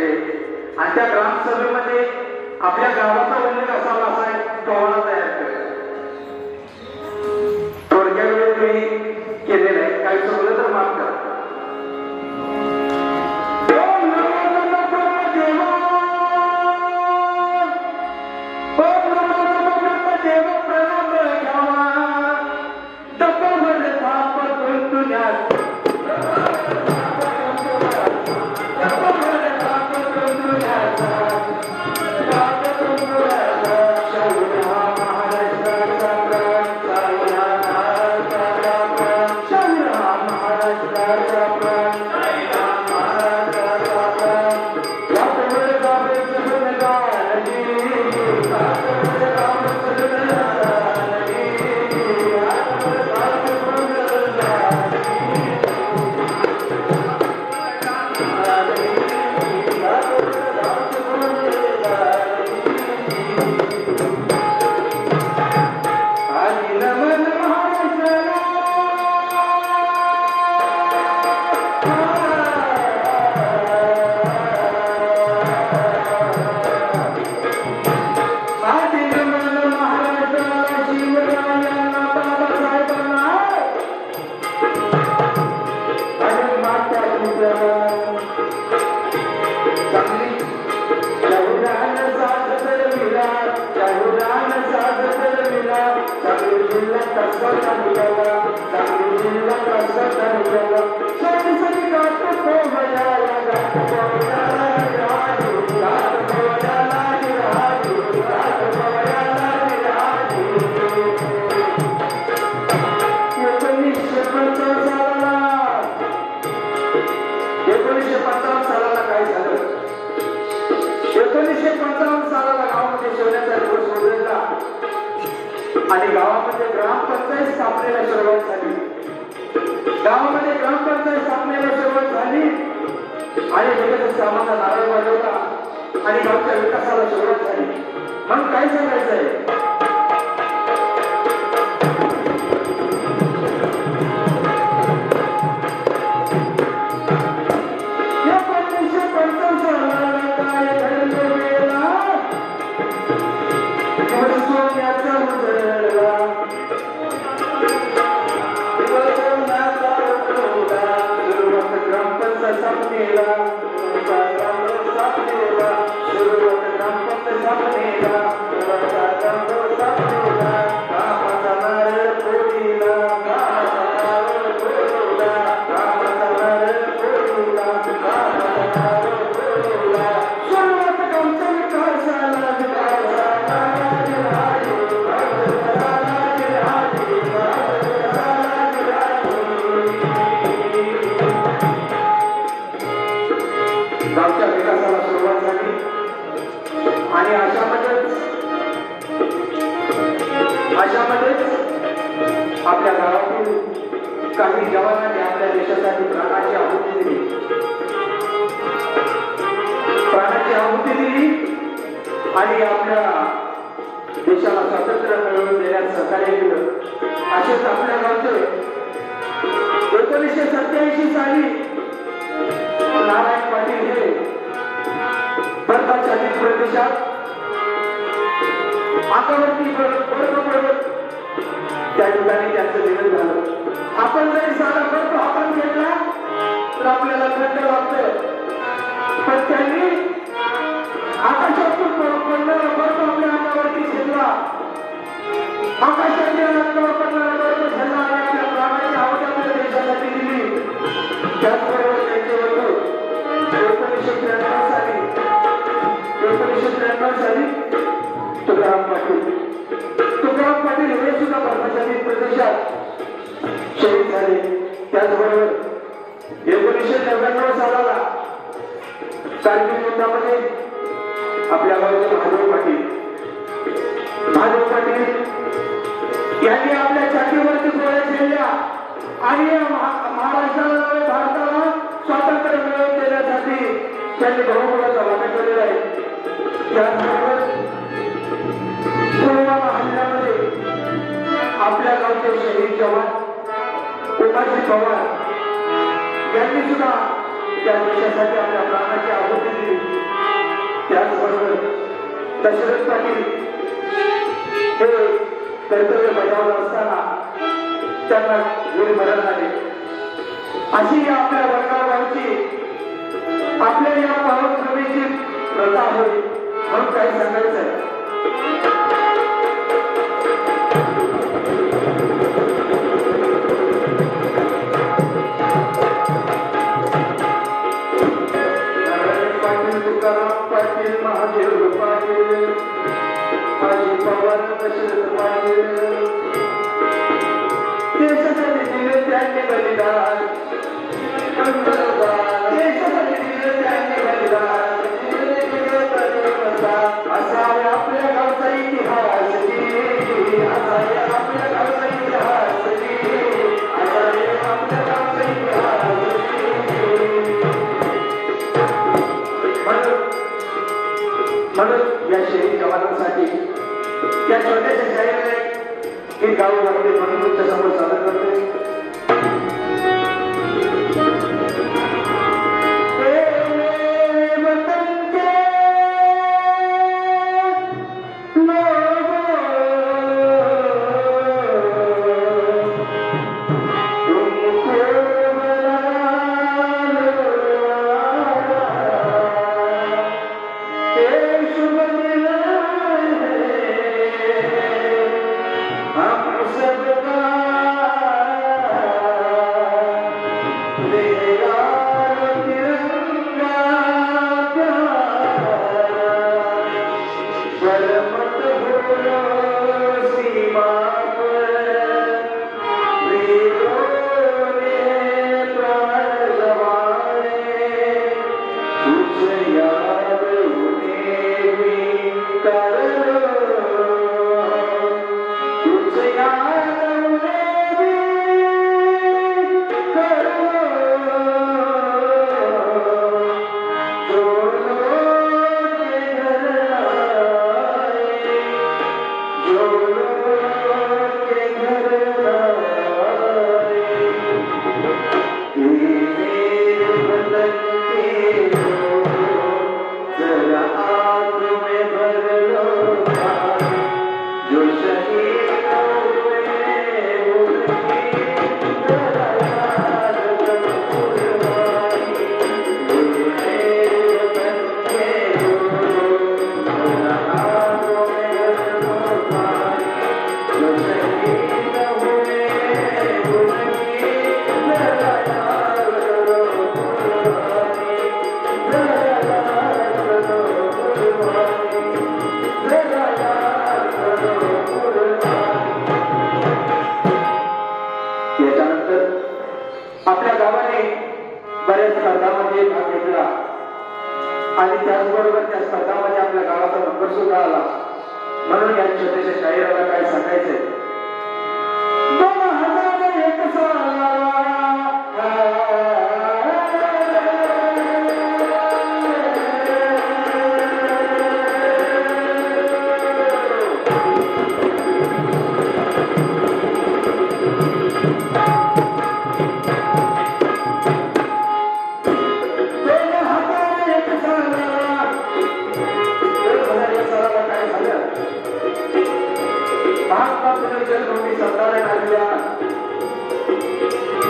पाहिजे. आणि त्या ग्रामसभेमध्ये आपल्या गावाचा उल्लेख असावा असा एक धोरणा आहे Thank you. आणि गावामध्ये ग्रामपंचायत स्थापनेला सुरुवात झाली. गावामध्ये ग्रामपंचायत स्थापनेला सुरुवात झाली आणि लगेच कामाचा नारळ वाढवला आणि गावच्या विकासाला सुरुवात झाली. मग काय सांगायचंय? अशामध्येच आपल्या गावातील काही जवानांनी आपल्या देशासाठी प्राणाची आहुती दिली. प्राणाची आहुती दिली आणि आपल्या देशाला स्वातंत्र्य मिळवून देण्यात सहकार्य केलं. असेच आपल्या गावचे एकोणीसशे सत्याऐंशी साली नारायण पाटील हे बर्फाच्छादित प्रदेशात आकावरती त्या ठिकाणी त्यांचं निधन झालं. आपण जरी सारा खर्च आपण घेतला तर आपल्याला खंड वाटत पण त्यांनी आकाशातून पडणारा बर्फ आपल्या अंगावरती शिरला आकाशाच्या अंगावर पडणारा बर्फ झाला आणि आपल्या प्राणाची आवड आपल्या देशासाठी दिली. त्याचबरोबर त्यांचे वडील. एकोणीसशे त्र्याण्णव साली एकोणीसशे त्र्याण्णव साली तुकाराम पाटील. तुकाराम पाटील हे सुद्धा बर्फाच्छादित प्रदेशात शहीद झाले. त्याचबरोबर एकोणीसशे नव्याण्णव सालाला कारगिल युद्धामध्ये आपल्या गावचे महादेव पाटील. महादेव पाटील यांनी आपल्या छातीवरती गोळ्या केल्या आणि महाराष्ट्राला भारताला स्वातंत्र्य मिळवून देण्यासाठी त्यांनी बहुमोलाचा वाटा केलेला आहे. त्याचबरोबर पुलवामा हल्ल्यामध्ये आपल्या गावचे शहीद जवान उमाजी पवार यांनी सुद्धा त्या देशासाठी आपल्या प्राणाची आहुती दिली. त्याचबरोबर दशरथ पाटील हे कर्तव्य बजावत असताना त्यांना वीर मरण आले अशी या आपल्या वडगाव आपल्या या पावनभूमीची प्रथा आहे म्हणून काही सांगायचं आहे. माझी पवार गाव लागले म्हणून तुमच्यासमोर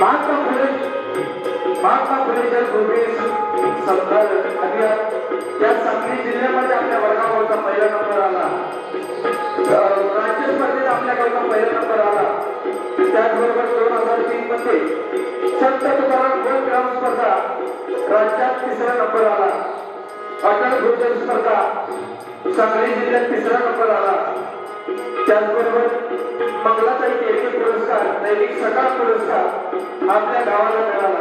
महात्मा फुले महात्मा फुले जन्मभूमी संतार आल्या त्या सांगली जिल्ह्यामध्ये आपल्या वर्गावरचा पहिला नंबर आला. अं, राज्य स्पर्धेत आपल्या गावचा पहिला नंबर आला. त्याचबरोबर दोन हजार तीन मध्ये संत तुकाराम गोल ग्राम स्पर्धा राज्यात तिसरा नंबर आला. अटल भूषण स्पर्धा सांगली जिल्ह्यात तिसरा नंबर आला. त्याचबरोबर मंगलाताई केळके पुरस्कार दैनिक सकाळ पुरस्कार आपल्या गावाला मिळाला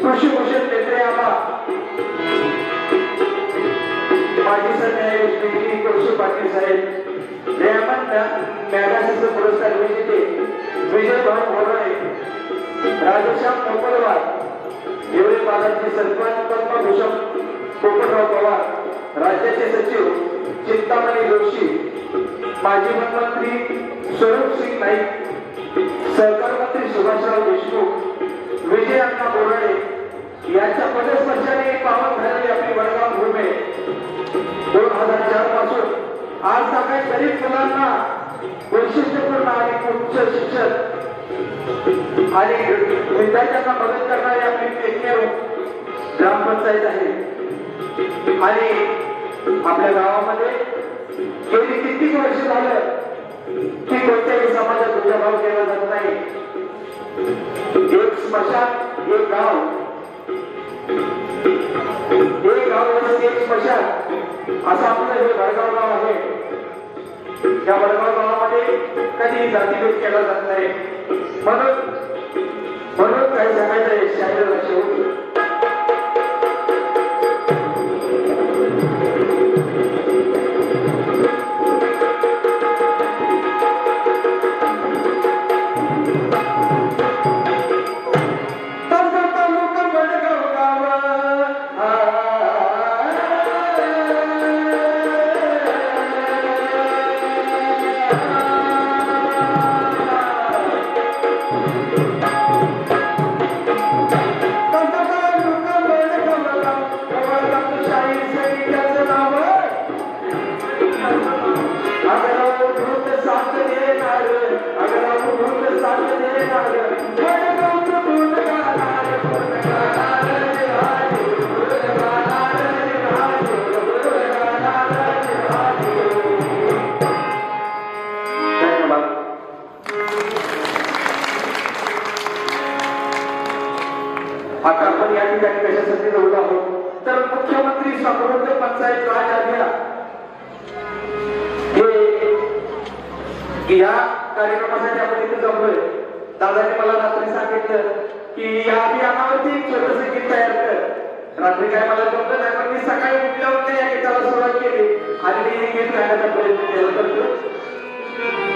कृषी भूषण नेत्रे आम्हा माजी सरन्यायाधीश श्री कौशिक पाटील साहेब. रेहमान मॅगासिस पुरस्कार विजेते विजय भाऊ बोराडे राधेश्याम मोपलवार. एवढे बालाजी सरपंच पद्मभूषण पोपटराव पवार. राज्याचे सचिव चिंतामणी जोशी. माजी मुख्यमंत्री स्वरूप सिंग नाईक. सहकार मंत्री सुभाषराव देशमुख. आज सगळ्या गरीब मुलांना वैशिष्ट्यपूर्ण आणि उच्च शिक्षण. आणि विद्यार्थ्यांना मदत करणारी आपली एकमेव ग्रामपंचायत आहे. आणि आपल्या गावामध्ये गेली कित्येक वर्ष झालं की कोणत्याही समाजात भेदभाव केला जात नाही. एक स्मशान एक गाव. एक गाव आणि एक स्मशान. असं आपलं हे भडगाव गाव आहे. या वडगाव गावामध्ये कधी जातीभेद केला जात नाही. म्हणून म्हणून काही सांगायचं आहे शाहीर शेवटी तसं रात्री सांगितलं की या अभियानावरती एक छोटस गीत तयार कर रात्री काय मला जमलं नाही पण मी सकाळी उठल्यावर या गीताला सुरुवात केली. आणि मी गीत गाण्याचा प्रयत्न केला. करतो